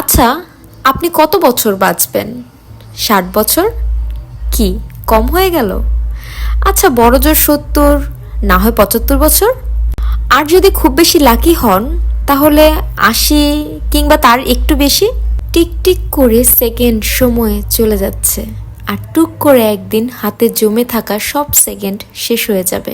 আচ্ছা আপনি কত বছর বাঁচবেন? ষাট বছর? কি, কম হয়ে গেল? আচ্ছা বড় জোর সত্তর, না হয় পঁচাত্তর বছর? আর যদি খুব বেশি লাকি হন, তাহলে আশি কিংবা তার একটু বেশি? টিক টিক করে সেকেন্ড সময়ে চলে যাচ্ছে, আর টুক করে একদিন হাতে জমে থাকা সব সেকেন্ড শেষ হয়ে যাবে।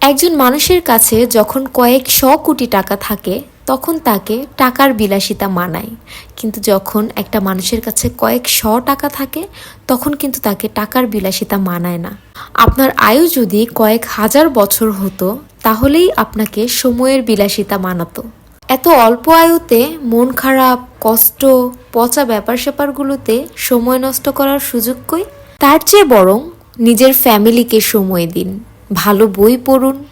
একজন মানুষের কাছে যখন কয়েক শ কোটি টাকা থাকে তখন তাকে টাকার বিলাসিতা মানায়। কিন্তু যখন একটা মানুষের কাছে কয়েক শ টাকা থাকে, তখন কিন্তু তাকে টাকার বিলাসিতা মানায় না। আপনার আয়ু যদি কয়েক হাজার বছর হতো, তাহলেই আপনাকে সময়ের বিলাসিতা মানাতো। এত অল্প আয়ুতে মন খারাপ, কষ্ট, পচা ব্যাপার স্যাপারগুলোতে সময় নষ্ট করার সুযোগ কই? তার চেয়ে বরং নিজের ফ্যামিলিকে সময় দিন, ভালো বই পড়ুন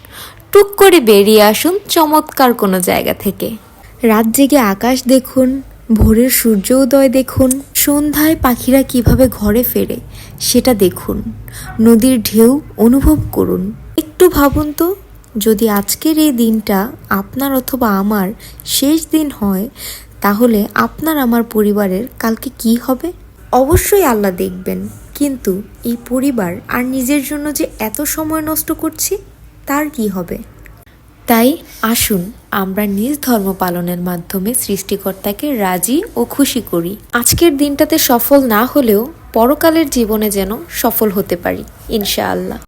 টুক করে বেরিয়ে আসুন চমৎকার কোনো জায়গা থেকে। রাত জেগে আকাশ দেখুন, ভোরের সূর্য উদয় দেখুন, সন্ধ্যায় পাখিরা কীভাবে ঘরে ফেরে সেটা দেখুন, নদীর ঢেউ অনুভব করুন। একটু ভাবুন তো, যদি আজকের এই দিনটা আপনার অথবা আমার শেষ দিন হয়, তাহলে আপনার আমার পরিবারের কালকে কি হবে? অবশ্যই আল্লাহ দেখবেন, কিন্তু এই পরিবার আর নিজের জন্য যে এত সময় নষ্ট করছি? তার কি হবে? তাই আসুন, আমরা নিজ ধর্ম পালনের মাধ্যমে সৃষ্টিকর্তাকে রাজি ও খুশি করি। আজকের দিনটাতে সফল না হলেও পরকালের জীবনে যেন সফল হতে পারি, ইনশাআল্লাহ।